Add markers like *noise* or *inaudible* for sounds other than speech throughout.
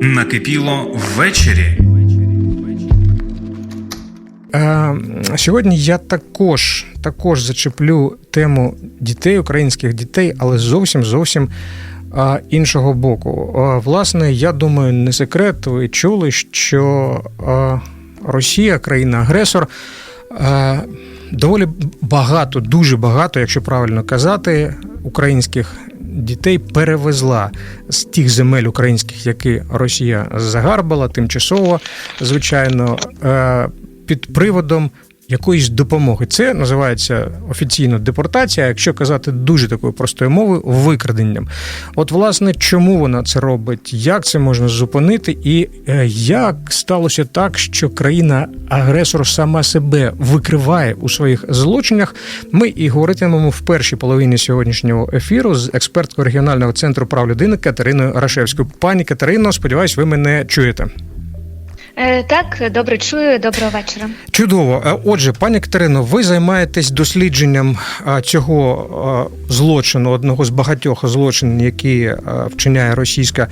Накипіло ввечері. Е, Сьогодні я також, також зачеплю тему дітей, українських дітей, але зовсім зовсім е, іншого боку. Е, Власне, я думаю, не секрет. Ви чули, що е, Росія, країна-агресор, е, доволі багато, дуже багато, якщо правильно казати, українських дітей перевезла з тих земель українських, які Росія загарбала, тимчасово, звичайно, е, під приводом. Якоїсь допомоги це називається офіційно депортація. Якщо казати дуже такою простою мовою, викраденням. От, власне, чому вона це робить, як це можна зупинити, і е, як сталося так, що країна-агресор сама себе викриває у своїх злочинах. Ми і говоритимемо в першій половині сьогоднішнього ефіру з експерткою регіонального центру прав людини Катериною Рашевською. Пані Катерино, сподіваюсь, ви мене чуєте. Е, Так, добре чую. Доброго вечора. Чудово. Е, Отже, пані Катерино, ви займаєтесь дослідженням цього злочину, одного з багатьох злочинів, які вчиняє Російська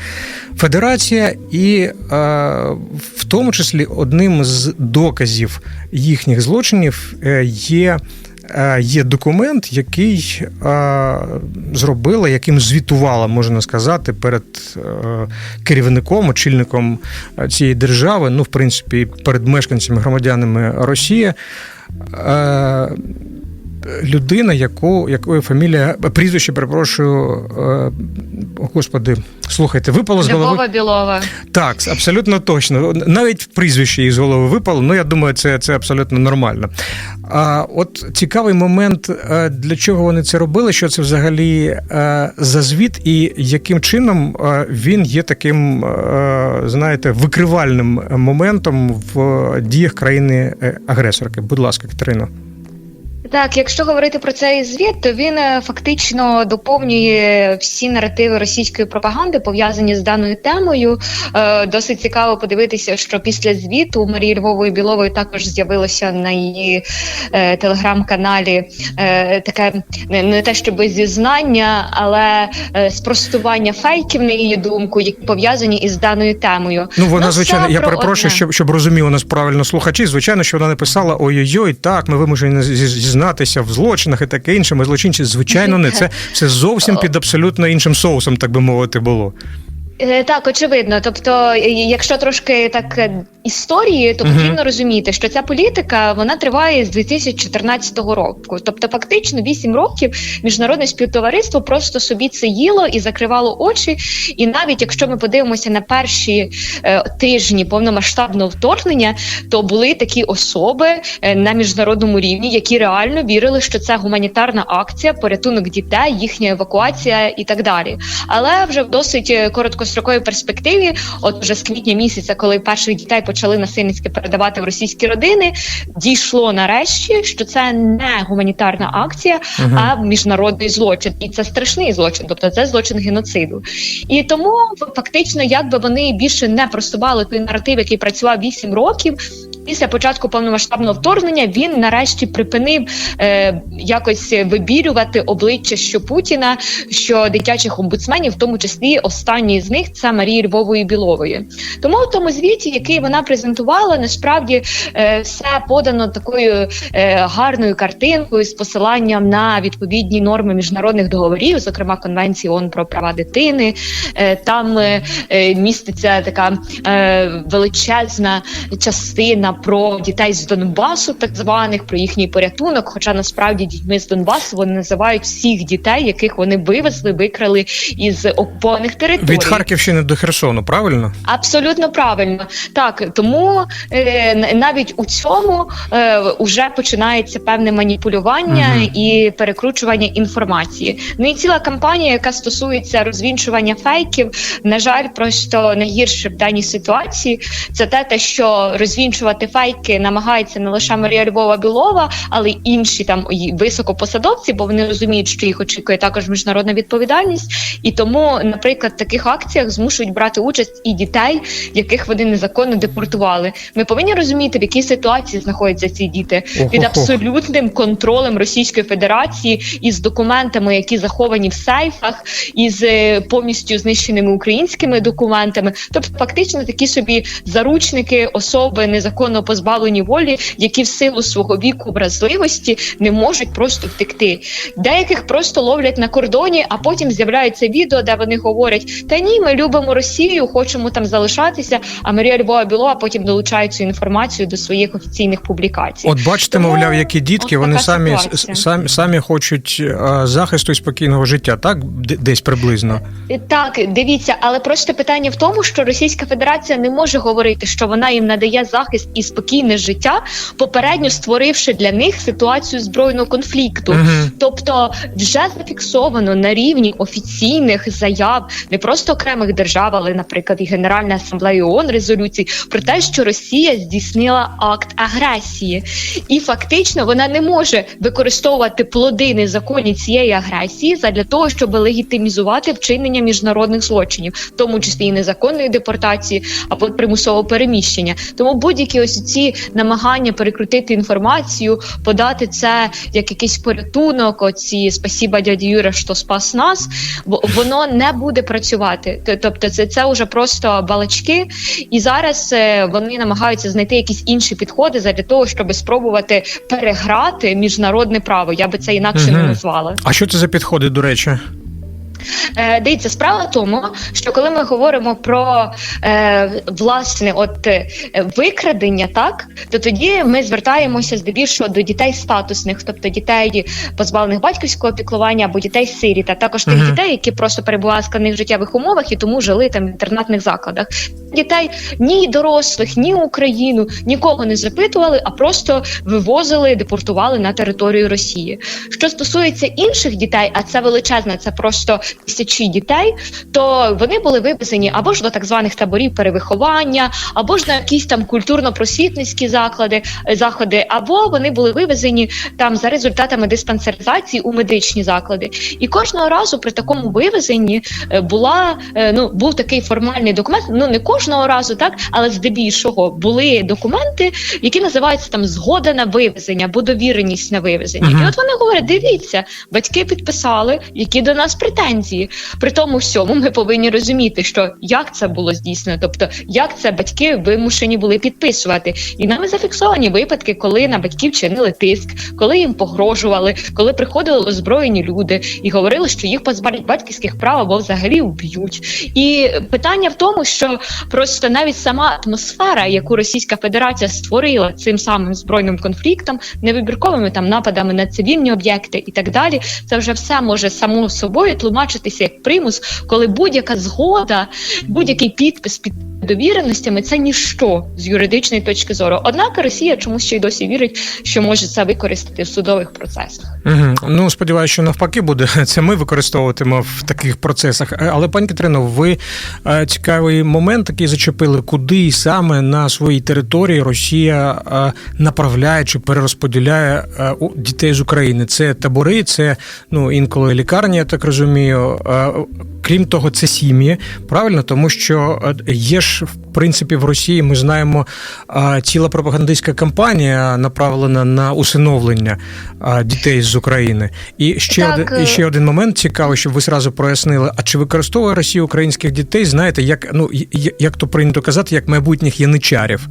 Федерація, і в тому числі одним з доказів їхніх злочинів е, є. Е, Є документ, який е, зробила, яким звітувала, можна сказати, перед е, керівником, очільником цієї держави, ну, в принципі, перед мешканцями, громадянами Росії. Людина, яку, якої фамілія, прізвище, перепрошую, е, о, господи, слухайте, випало з голови. Любова Білова. Так, абсолютно точно. Навіть прізвище із голови випало. Ну я думаю, це, це абсолютно нормально. А от цікавий момент, е, для чого вони це робили, що це взагалі е, за звіт, і яким чином він є таким, знаєте, викривальним моментом в діях країни е, агресорки. Будь ласка, Катерино. Так, якщо говорити про цей звіт, то він е, фактично доповнює всі наративи російської пропаганди, пов'язані з даною темою. Е, Досить цікаво подивитися, що після звіту Марії Львової Білової також з'явилося на її е, телеграм-каналі таке не, не те, щоб зізнання, але спростування фейків на її думку, які пов'язані із даною темою. Ну вона Ну, звичайно, я про перепрошую, одне. щоб щоб розуміли нас правильно слухачі. Звичайно, що вона написала ой-ой-ой, так, ми вимушені зі- зізнатися в злочинах і таке інше. Ми злочинці, звичайно, не *laughs* це все зовсім під абсолютно іншим соусом, так би мовити, було. Е, Так, очевидно. Тобто, якщо трошки так е, історії, то потрібно розуміти, що ця політика вона триває з 2014 року. Тобто, фактично 8 років міжнародне співтовариство просто собі це їло і закривало очі. І навіть якщо ми подивимося на перші е, тижні повномасштабного вторгнення, то були такі особи е, на міжнародному рівні, які реально вірили, що це гуманітарна акція, порятунок дітей, їхня евакуація і так далі. Але вже досить е, короткостроковій перспективі, от вже з квітня місяця, коли перших дітей почали насильницьки передавати в російські родини, дійшло нарешті, що це не гуманітарна акція, а міжнародний злочин, і це страшний злочин, тобто це злочин геноциду. І тому фактично, якби вони більше не просували той наратив, який працював 8 років. Після початку повномасштабного вторгнення він нарешті припинив е, якось вибірювати обличчя що Путіна, що дитячих омбудсменів, в тому числі останній з них це Марії Львової Білової. Тому в тому звіті, який вона презентувала, насправді е, все подано такою е, гарною картинкою з посиланням на відповідні норми міжнародних договорів, зокрема Конвенції ООН про права дитини. Е, там е, е, міститься така е, величезна частина про дітей з Донбасу, так званих, про їхній порятунок. Хоча насправді дітьми з Донбасу вони називають всіх дітей, яких вони вивезли, викрали із окупованих територій. Від Харківщини до Херсону, правильно? Абсолютно правильно, так тому е, навіть у цьому е, вже починається певне маніпулювання Мгм. і перекручування інформації. Ну і ціла кампанія, яка стосується розвінчування фейків, на жаль, просто найгірше в даній ситуації це те, те, що розвінчувати фейки намагається не лише Марія Львова Білова, але й інші там і високопосадовці, бо вони розуміють, що їх очікує також міжнародна відповідальність. І тому, наприклад, в таких акціях змушують брати участь і дітей, яких вони незаконно депортували. Ми повинні розуміти, в якій ситуації знаходяться ці діти під абсолютним контролем Російської Федерації із документами, які заховані в сейфах, із е, повністю знищеними українськими документами. Тобто, фактично, такі собі заручники, особи незаконно позбавлені волі, які в силу свого віку вразливості не можуть просто втекти. Деяких просто ловлять на кордоні, а потім з'являється відео, де вони говорять: Та ні, ми любимо Росію, хочемо там залишатися. А Марія Львова Білова потім долучає цю інформацію до своїх офіційних публікацій. От бачите, Тому мовляв, які дітки, вони самі, самі самі хочуть е, захисту і спокійного життя, так десь приблизно. Так, дивіться, але просто питання в тому, що Російська Федерація не може говорити, що вона їм надає захист і спокійне життя, попередньо створивши для них ситуацію збройного конфлікту. Мгм. Тобто вже зафіксовано на рівні офіційних заяв не просто окремих держав, але, наприклад, і Генеральна асамблея ООН резолюцій про те, що Росія здійснила акт агресії, і фактично вона не може використовувати плоди незаконні цієї агресії задля того, щоб легітимізувати вчинення міжнародних злочинів, в тому числі і незаконної депортації або примусового переміщення. Тому будь-які ось ці намагання перекрутити інформацію, подати це як якийсь порятунок, оці спасіба дяді Юра, що спас нас, бо воно не буде працювати. Тобто, це, це вже просто балачки, і зараз е, вони намагаються знайти якісь інші підходи для того, щоб спробувати переграти міжнародне право. Я би це інакше не назвала. А що це за підходи, до речі? Е, дивіться, справа в тому, що коли ми говоримо про е, власне от е, викрадення, так то тоді ми звертаємося здебільшого до дітей статусних, тобто дітей позбавлених батьківського піклування або дітей сиріт, а також тих Мгм. дітей, які просто перебували в складних життєвих умовах і тому жили там в інтернатних закладах. Дітей ні дорослих, ні Україну нікого не запитували, а просто вивозили, депортували на територію Росії. Що стосується інших дітей, а це величезне, це просто тисячі дітей, то вони були вивезені або ж до так званих таборів перевиховання, або ж на якісь там культурно-просвітницькі заклади, е, заходи, або вони були вивезені там за результатами диспансеризації у медичні заклади. І кожного разу при такому вивезенні е, була е, ну був такий формальний документ. Ну не кожного разу, так але здебільшого були документи, які називаються там згода на вивезення або довіреність на вивезення. Мгм. І от вони говорять: дивіться, батьки підписали, які до нас претензії. При тому всьому ми повинні розуміти, що як це було здійснено, тобто як це батьки вимушені були підписувати. І нами зафіксовані випадки, коли на батьків чинили тиск, коли їм погрожували, коли приходили озброєні люди і говорили, що їх позбавлять батьківських прав або взагалі вб'ють. І питання в тому, що просто навіть сама атмосфера, яку Російська Федерація створила цим самим збройним конфліктом, невибірковими там нападами на цивільні об'єкти і так далі, це вже все може само собою тлумачитися як примус, коли будь-яка згода, будь-який підпис під довіреностями це ніщо з юридичної точки зору. Однак Росія чомусь ще й досі вірить, що може це використати в судових процесах. Угу. Ну, сподіваюся, що навпаки буде. *laughs* Це ми використовуватимо в таких процесах. Е, Але, пані Катерино, ви е, цікавий момент такий зачепили, куди саме на своїй території Росія е, направляє чи перерозподіляє дітей з України. Це табори, це ну інколи лікарні, я так розумію. Е, Крім того, це сім'ї, правильно, тому що е, є ж в принципі в Росії. Ми знаємо е, ціла пропагандистська кампанія направлена на усиновлення дітей з України. І ще Так, один, і ще один момент цікавий, щоб ви зразу прояснили. А чи використовує Росія українських дітей? Знаєте, як ну як то прийнято казати, як майбутніх яничарів?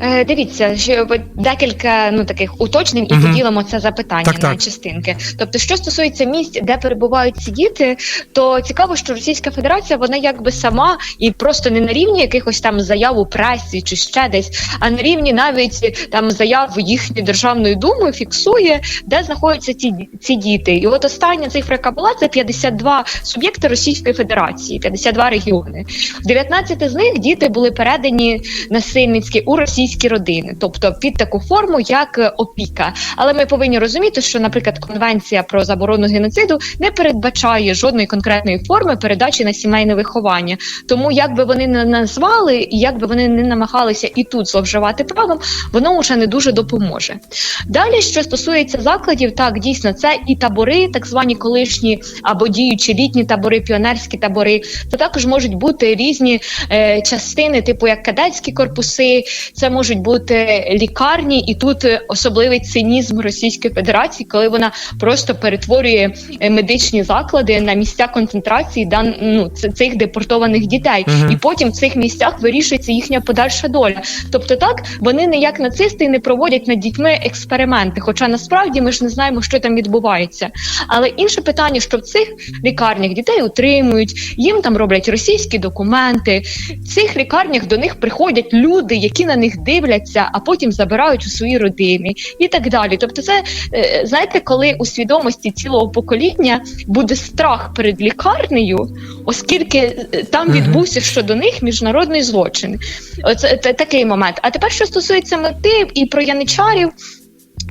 Е, дивіться, що декілька ну таких уточнень, і Мгм. поділимо це запитання Так, на так. частинки. Тобто, що стосується місць, де перебувають ці діти, то цікаво, що Російська Федерація вона якби сама і просто не на рівні якихось там заяв у пресі чи ще десь, а на рівні навіть там заяв їхньої державної думи фіксує, де знаходяться ці, ці діти. І от остання цифра, яка була, це 52 суб'єкти Російської Федерації, 52 регіони. В 19 з них діти були передані насильницьки російські родини, тобто під таку форму, як е, опіка. Але ми повинні розуміти, що, наприклад, конвенція про заборону геноциду не передбачає жодної конкретної форми передачі на сімейне виховання. Тому як би вони не назвали, як би вони не намагалися і тут зловживати правом, воно вже не дуже допоможе. Далі, що стосується закладів, так дійсно це і табори, так звані колишні або діючі літні табори, піонерські табори. Це також можуть бути різні е, частини, типу як кадетські корпуси, це можуть бути лікарні, і тут е, особливий цинізм Російської Федерації, коли вона просто перетворює е, медичні заклади на місця концентрації дан ну цих депортованих дітей, Мгм. і потім в цих місцях вирішується їхня подальша доля. Тобто, так вони не як нацисти не проводять над дітьми експерименти. Хоча насправді ми ж не знаємо, що там відбувається. Але інше питання, що в цих лікарнях дітей утримують, їм там роблять російські документи. В цих лікарнях до них приходять люди, які на них дивляться, а потім забирають у свої родини і так далі. Тобто, це е, знаєте, коли у свідомості цілого покоління буде страх перед лікарнею, оскільки е, там відбувся щодо них міжнародний злочин. Оце та- такий момент. А тепер, що стосується мети і про яничарів.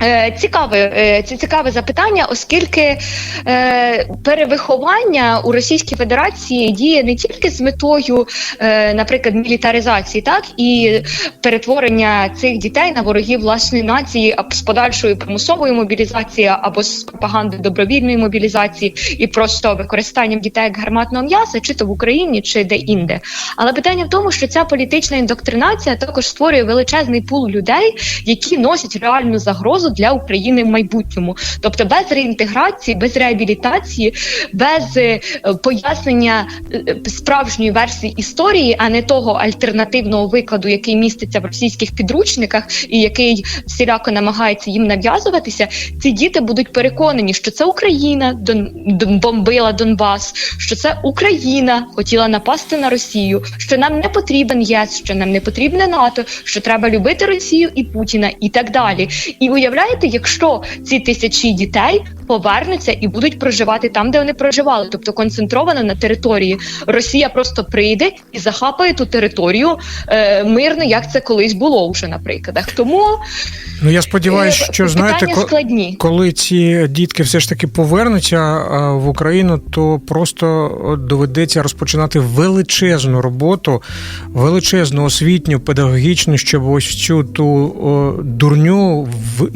Е, Цікаве, це цікаве запитання, оскільки е, перевиховання у Російській Федерації діє не тільки з метою, е, наприклад, мілітаризації, так і перетворення цих дітей на ворогів власної нації, а з подальшою примусовою мобілізацією або з пропагандою добровільної мобілізації і просто використанням дітей як гарматного м'яса, чи то в Україні, чи де інде. Але питання в тому, що ця політична індоктринація також створює величезний пул людей, які носять реальну загрозу для України в майбутньому. Тобто без реінтеграції, без реабілітації, без е, пояснення е, справжньої версії історії, а не того альтернативного викладу, який міститься в російських підручниках і який всіляко намагається їм нав'язуватися, ці діти будуть переконані, що це Україна бомбила Донбас, що це Україна хотіла напасти на Росію, що нам не потрібен ЄС, що нам не потрібне НАТО, що треба любити Росію і Путіна, і так далі. І уявляєте, якщо ці тисячі дітей повернуться і будуть проживати там, де вони проживали, тобто концентровано на території, Росія просто прийде і захапає ту територію е, мирно, як це колись було вже на прикладах. Тому Ну я сподіваюся, е, що знаєте, складні. коли ці дітки все ж таки повернуться в Україну, то просто доведеться розпочинати величезну роботу, величезну освітню, педагогічну, щоб ось цю ту о, дурню в.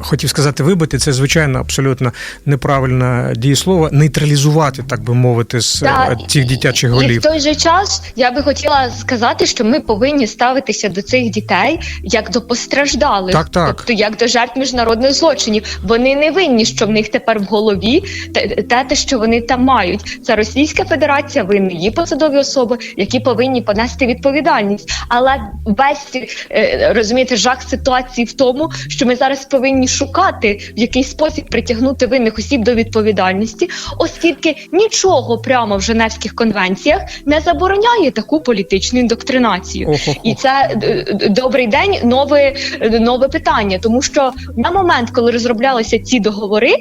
Хотів сказати, вибити це звичайно абсолютно неправильне дієслово, нейтралізувати, так би мовити, з е, цих дитячих І в голів. той же час я би хотіла сказати, що ми повинні ставитися до цих дітей як до постраждалих, Так, так. тобто як до жертв міжнародних злочинів. Вони не винні, що в них тепер в голові те, те, те, що вони там мають. Це Російська Федерація, винні її посадові особи, які повинні понести відповідальність. Але весь е, розумієте, жах ситуації в тому, що ми зараз повинні шукати в якийсь спосіб притягнути винних осіб до відповідальності, оскільки нічого прямо в Женевських конвенціях не забороняє таку політичну індоктринацію. Ох-ох-ох. І це е, е, добрий день, нове, е, нове питання, тому що на момент, коли розроблялися ці договори.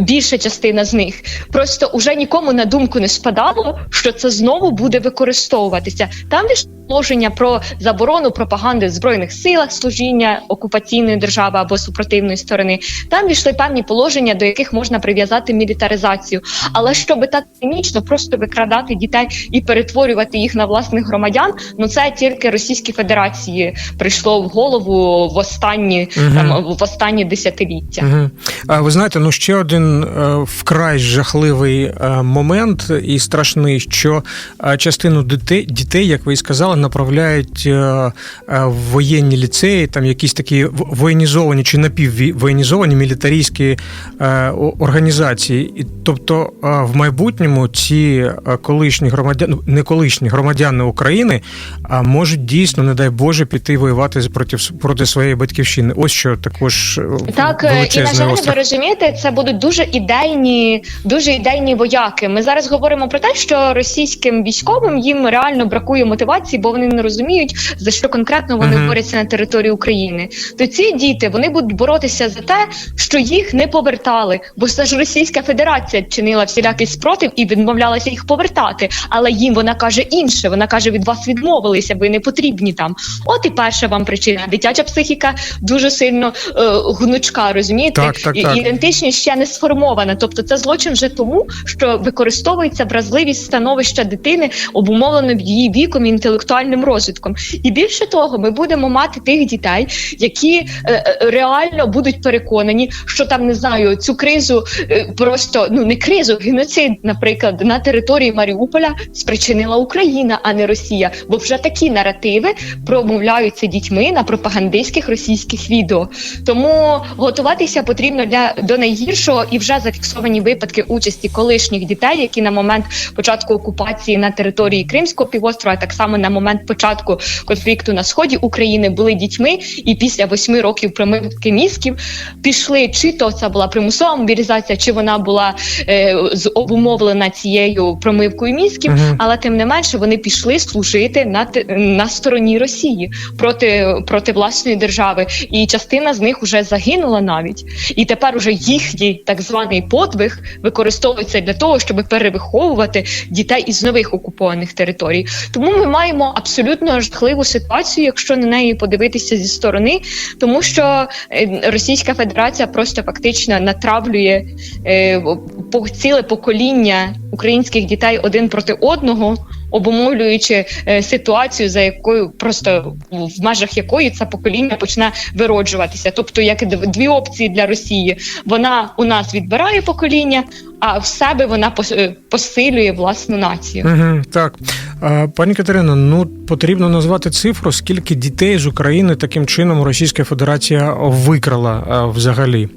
Більша частина з них просто уже нікому на думку не спадало, що це знову буде використовуватися. Там ж положення про заборону пропаганди в збройних силах, служіння окупаційної держави або супротивної сторони. Там війшли певні положення, до яких можна прив'язати мілітаризацію. Але щоб так цинічно просто викрадати дітей і перетворювати їх на власних громадян, ну це тільки Російській Федерації прийшло в голову в останні Мгм. там в останні десятиліття. Угу. А ви знаєте, ну ще один е, вкрай жахливий е, момент і страшний, що е, частину дітей, дітей, як ви і сказали, направляють е, е, в воєнні ліцеї, там якісь такі воєнізовані чи напіввоєнізовані мілітарійські е, організації. І тобто в майбутньому ці колишні громадяни, ну, не колишні громадяни України, а можуть дійсно, не дай Боже, піти воювати проти, проти своєї батьківщини. Ось що також Так, і на жаль, ви розумієте, це будуть дуже ідейні, дуже ідейні вояки. Ми зараз говоримо про те, що російським військовим їм реально бракує мотивації, бо бо вони не розуміють за що конкретно вони Мгм. борються на території України. То ці діти вони будуть боротися за те, що їх не повертали, бо це ж Російська Федерація чинила всілякий спротив і відмовлялася їх повертати. Але їм вона каже інше. Вона каже: від вас відмовилися, ви не потрібні там. От і перша вам причина. Дитяча психіка дуже сильно е, гнучка, розумієте? Так, так, так. ідентичність ще не сформована. Тобто це злочин вже тому, що використовується вразливість становища дитини, обумовлено її віком і інтелектуальним розвитком. І більше того, ми будемо мати тих дітей, які е, е, реально будуть переконані, що там не знаю цю кризу е, просто ну не кризу, геноцид, наприклад, на території Маріуполя спричинила Україна, а не Росія. Бо вже такі наративи промовляються дітьми на пропагандистських російських відео. Тому готуватися потрібно для до найгіршого і вже зафіксовані випадки участі колишніх дітей, які на момент початку окупації на території Кримського півострова, так само на момент початку конфлікту на сході України були дітьми, і після восьми років промивки мізків пішли, чи то це була примусова мобілізація, чи вона була е, з- обумовлена цією промивкою мізків, Мгм. але тим не менше вони пішли служити на на стороні Росії проти, проти власної держави, і частина з них вже загинула навіть. І тепер уже їхній так званий подвиг використовується для того, щоб перевиховувати дітей із нових окупованих територій. Тому ми маємо абсолютно жахливу ситуацію, якщо на неї подивитися зі сторони, тому що е, Російська Федерація просто фактично натравлює е, по ціле покоління українських дітей один проти одного. Обумовлюючи е, ситуацію, за якою просто в межах якої це покоління почне вироджуватися, тобто як дві опції для Росії, вона у нас відбирає покоління, а в себе вона е, посилює власну націю. Угу, так. Пані Катерино, ну потрібно назвати цифру, скільки дітей з України таким чином Російська Федерація викрала взагалі.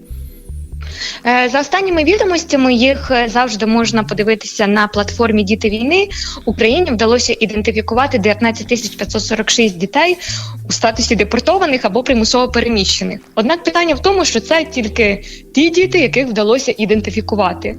Е, За останніми відомостями їх е, завжди можна подивитися на платформі Діти війни. Україні вдалося ідентифікувати 19 тисяч 546 дітей у статусі депортованих або примусово переміщених. Однак питання в тому, що це тільки ті діти, яких вдалося ідентифікувати.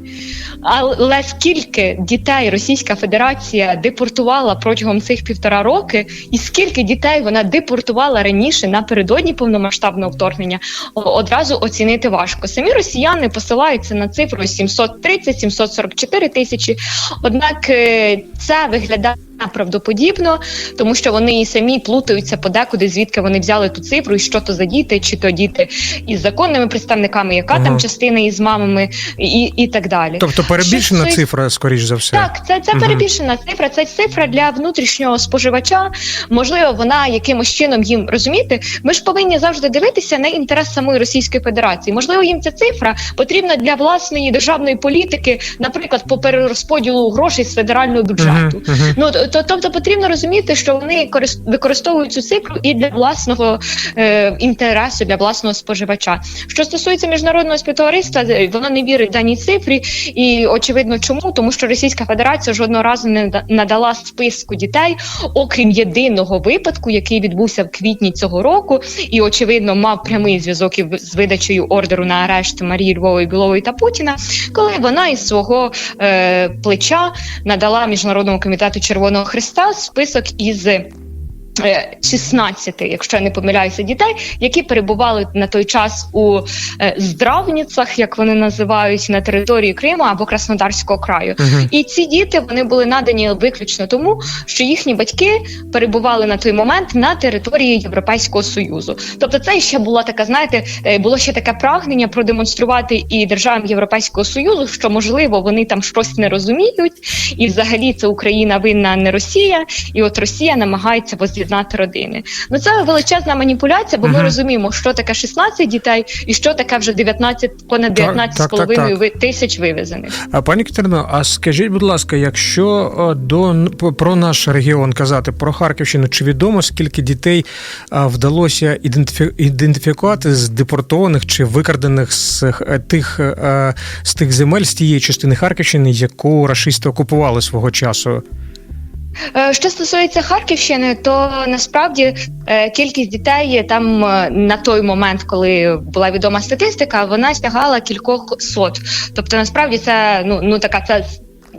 Але скільки дітей Російська Федерація депортувала протягом цих півтора роки, і скільки дітей вона депортувала раніше напередодні повномасштабного вторгнення, одразу оцінити важко. Самі росіяни посилаються на цифру 730-744 тисячі. Однак е, це виглядає. Правдоподібно, тому що вони і самі плутаються подекуди, звідки вони взяли ту цифру, і що то за діти, чи то діти із законними представниками, яка Ага. там частина із мамами, і, і так далі. Тобто перебільшена Що цифра, скоріш за все. Так, це, це Мгм. перебільшена цифра. Це цифра для внутрішнього споживача. Можливо, вона якимось чином їм розумієте. Ми ж повинні завжди дивитися на інтерес самої Російської Федерації. Можливо, їм ця цифра потрібна для власної державної політики, наприклад, по перерозподілу грошей з федерального бюджету. Мгм. Ну тобто потрібно розуміти, що вони корис- використовують цю цифру і для власного е, інтересу, для власного споживача. Що стосується міжнародного співтовариства, е, воно не вірить даній цифрі, і очевидно, чому? Тому, що Російська Федерація жодного разу не надала списку дітей, окрім єдиного випадку, який відбувся в квітні цього року, і очевидно мав прямий зв'язок із видачею ордеру на арешт Марії Львової Білової та Путіна, коли вона із свого е, плеча надала міжнародному комітету Червоного Христа список із. Е, 16, якщо я не помиляюся, дітей, які перебували на той час у е, здравніцях, як вони називають, на території Криму або Краснодарського краю. Мгм. І ці діти вони були надані виключно тому, що їхні батьки перебували на той момент на території Європейського союзу. Тобто, це ще була така, знаєте, е, було ще таке прагнення продемонструвати і державам Європейського союзу, що можливо вони там щось не розуміють, і взагалі це Україна винна, а не Росія, і от Росія намагається воз'єднати родини. Ну це величезна маніпуляція, бо ми розуміємо, що таке 16 дітей, і що таке вже 19, понад Так, 19 так, з половиною так, ви- тисяч вивезених. А пані Катерино, а скажіть, будь ласка, якщо е, до про наш регіон казати про Харківщину, чи відомо скільки дітей е, вдалося ідентифі- ідентифікувати з депортованих чи викрадених з е, тих е, з тих земель з тієї частини Харківщини, яку рашисти окупували свого часу? Е, Що стосується Харківщини, то насправді е, кількість дітей там е, на той момент, коли була відома статистика, вона сягала кількох сот. Тобто, насправді це ну ну така це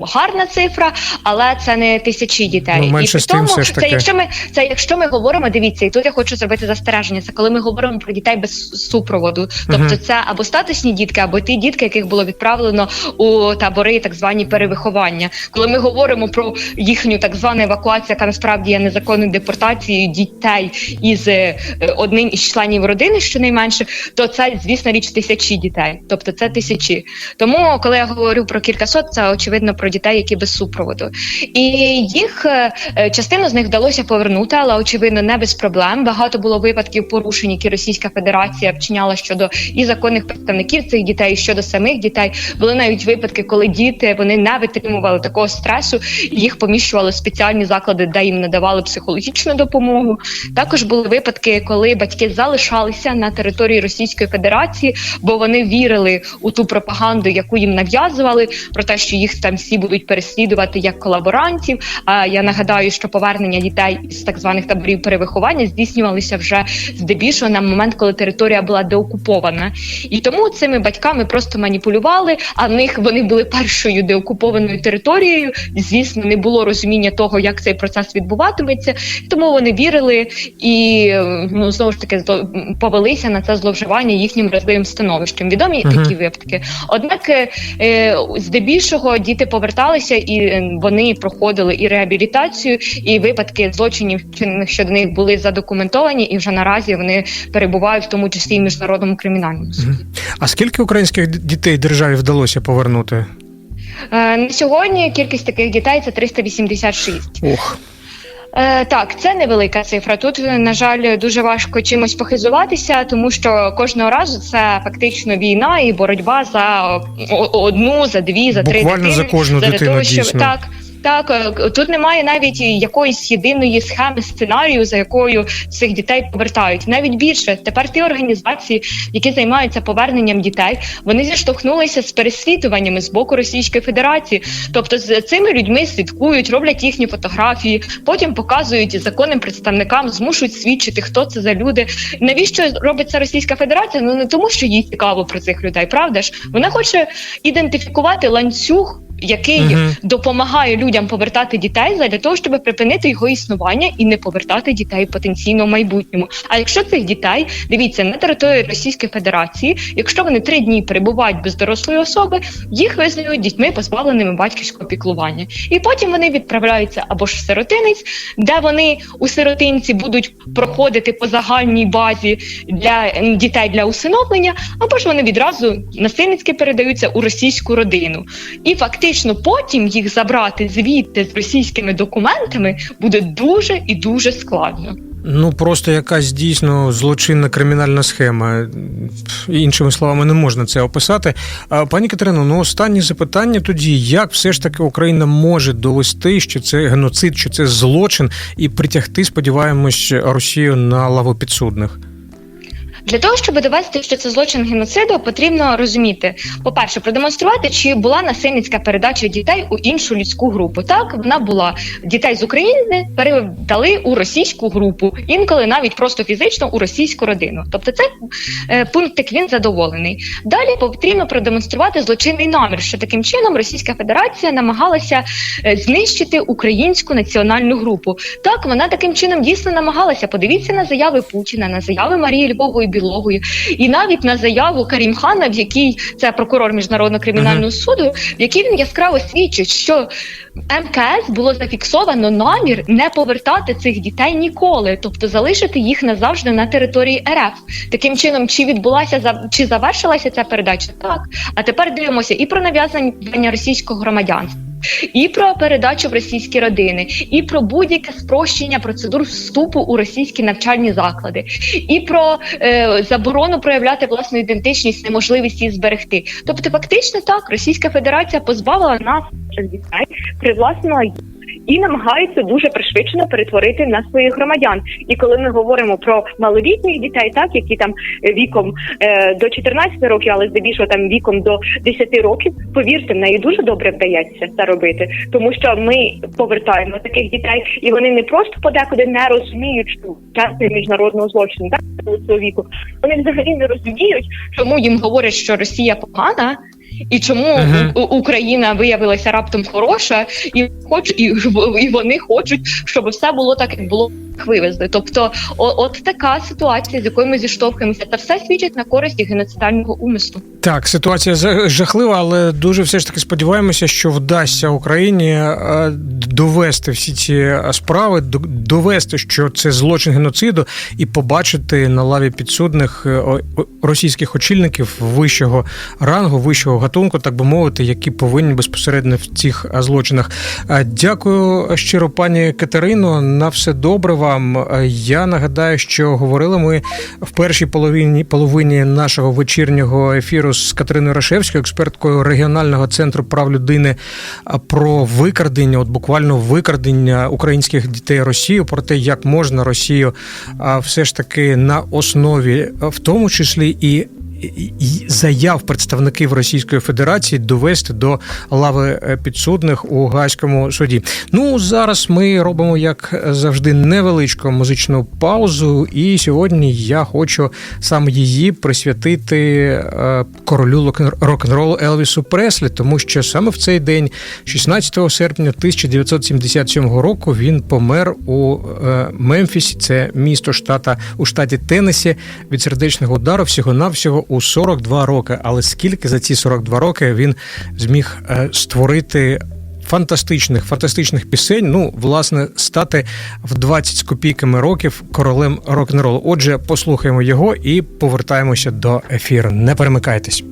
гарна цифра, але це не тисячі дітей. Ну, менше і при тому, все ж це таки. якщо ми це, якщо ми говоримо, дивіться, і тут я хочу зробити застереження. Це коли ми говоримо про дітей без супроводу, тобто Мгм. це або статусні дітки, або ті дітки, яких було відправлено у табори, так звані перевиховання. Коли ми говоримо про їхню так звану евакуацію, яка насправді є незаконною депортацією дітей із е, одним із членів родини, щонайменше, то це звісно річ тисячі дітей, тобто це тисячі. Тому, коли я говорю про кількасот, це очевидно про дітей, які без супроводу. І їх е, е, частину з них вдалося повернути, але очевидно не без проблем. Багато було випадків порушень, які Російська Федерація вчиняла щодо і законних представників цих дітей, і щодо самих дітей. Були навіть випадки, коли діти вони не витримували такого стресу, їх поміщували в спеціальні заклади, де їм надавали психологічну допомогу. Також були випадки, коли батьки залишалися на території Російської Федерації, бо вони вірили у ту пропаганду, яку їм нав'язували, про те, що їх там всі будуть переслідувати як колаборантів. А я нагадаю, що повернення дітей з так званих таборів перевиховання здійснювалися вже здебільшого на момент, коли територія була деокупована, і тому цими батьками просто маніпулювали. А в них вони були першою деокупованою територією. Звісно, не було розуміння того, як цей процес відбуватиметься, тому вони вірили і ну знову ж таки повелися на це зловживання їхнім вразливим становищем. Відомі Мгм. такі випадки. Однак, е, е, здебільшого діти поверталися і е, вони проходили і реабілітацію, і випадки злочинів щодо них були задокументовані, і вже наразі вони перебувають в тому числі і в міжнародному кримінальному суді. А скільки українських дітей державі вдалося повернути? Е, на сьогодні кількість таких дітей це 386. Ох, Е, так, це невелика цифра. Тут, на жаль, дуже важко чимось похизуватися, тому що кожного разу це фактично війна і боротьба за одну, за дві, за три дитини. за кожну за дитину, того, щоб- дійсно. Так. Так, е, тут немає навіть якоїсь єдиної схеми сценарію, за якою цих дітей повертають. Навіть більше тепер ті організації, які займаються поверненням дітей, вони зіштовхнулися з переслідуваннями з боку Російської Федерації. Тобто з цими людьми слідкують, роблять їхні фотографії, потім показують законним представникам, змушують свідчити, хто це за люди. Навіщо робить це Російська Федерація? Ну не тому, що їй цікаво про цих людей, правда ж? Вона хоче ідентифікувати ланцюг. Який Мгм. допомагає людям повертати дітей для того, щоб припинити його існування і не повертати дітей потенційно в майбутньому. А якщо цих дітей дивіться на території Російської Федерації, якщо вони три дні перебувають без дорослої особи, їх визнають дітьми, позбавленими батьківського піклування, і потім вони відправляються або ж в сиротинець, де вони у сиротинці будуть проходити по загальній базі для дітей для усиновлення, або ж вони відразу насильницьки передаються у російську родину. І фактично потім їх забрати звідти з російськими документами буде дуже і дуже складно. ну просто якась дійсно злочинна кримінальна схема. Іншими словами, не можна це описати. Пані Катерино, ну останнє запитання тоді: як все ж таки Україна може довести, що це геноцид, що це злочин, і притягти, сподіваємось, Росію на лаву підсудних? Для того щоб довести, що це злочин геноциду, потрібно розуміти, по-перше, продемонструвати, чи була насильницька передача дітей у іншу людську групу. Так вона була дітей з України передали у російську групу, інколи навіть просто фізично у російську родину. Тобто, це е, пунктик він задоволений. Далі потрібно продемонструвати злочинний намір, що таким чином Російська Федерація намагалася е, знищити українську національну групу. Так, вона таким чином дійсно намагалася. Подивіться на заяви Путіна, на заяви Марії Львової Білової, і навіть на заяву Карімхана, в якій це прокурор міжнародного кримінального суду, в якій він яскраво свідчить, що МКС було зафіксовано намір не повертати цих дітей ніколи, тобто залишити їх назавжди на території РФ. Таким чином, чи відбулася чи завершилася ця передача? Так. А тепер дивимося і про нав'язання російського громадянства. І про передачу в російські родини, і про будь-яке спрощення процедур вступу у російські навчальні заклади, і про е, заборону проявляти власну ідентичність, неможливість її зберегти. Тобто, фактично так, Російська Федерація позбавила нас дітей привласного і намагається дуже пришвидшено перетворити на своїх громадян. І коли ми говоримо про малолітніх дітей, так які там е, віком е, до 14 років, але здебільшого там віком до 10 років, повірте, неї дуже добре вдається це робити, тому що ми повертаємо таких дітей, і вони не просто подекуди не розуміють, що частини міжнародного злочину так цього віку. Вони взагалі не розуміють, чому їм говорять, що Росія погана. І чому uh -huh. Україна виявилася раптом хороша, і хоч і, і вони хочуть, щоб все було так, як було вивезли. Тобто, о, от така ситуація, з якою ми зіштовхуємося, та все свідчить на користь геноцидального умислу. Так, ситуація жахлива, але дуже все ж таки сподіваємося, що вдасться Україні е, довести всі ці справи, довести, що це злочин геноциду, і побачити на лаві підсудних е, російських очільників вищого рангу, вищого гатунку, так би мовити, які повинні безпосередньо в цих е, злочинах. Е, Дякую щиро, пані Катерино. На все добре вам. Я нагадаю, що говорили ми в першій половині половині нашого вечірнього ефіру з Катериною Рашевською, експерткою регіонального центру прав людини, про викрадення, от буквально викрадення українських дітей Росією, про те, як можна Росію все ж таки на основі, в тому числі і. Заяв представників Російської Федерації довести до лави е, підсудних у Гаазькому суді. Ну зараз ми робимо як завжди невеличку музичну паузу, і сьогодні я хочу саме її присвятити е, королю лок- рок-н-ролу Елвісу Преслі, тому що саме в цей день, 16 серпня 1977 року, він помер у е, Мемфісі, це місто штата у штаті Теннесі, від сердечного удару всього навсього у 42 роки. Але скільки за ці 42 роки він зміг е, створити фантастичних, фантастичних пісень. Ну, власне, стати в 20 з копійками років королем рок-н-ролу. Отже, послухаємо його і повертаємося до ефіру. Не перемикайтесь.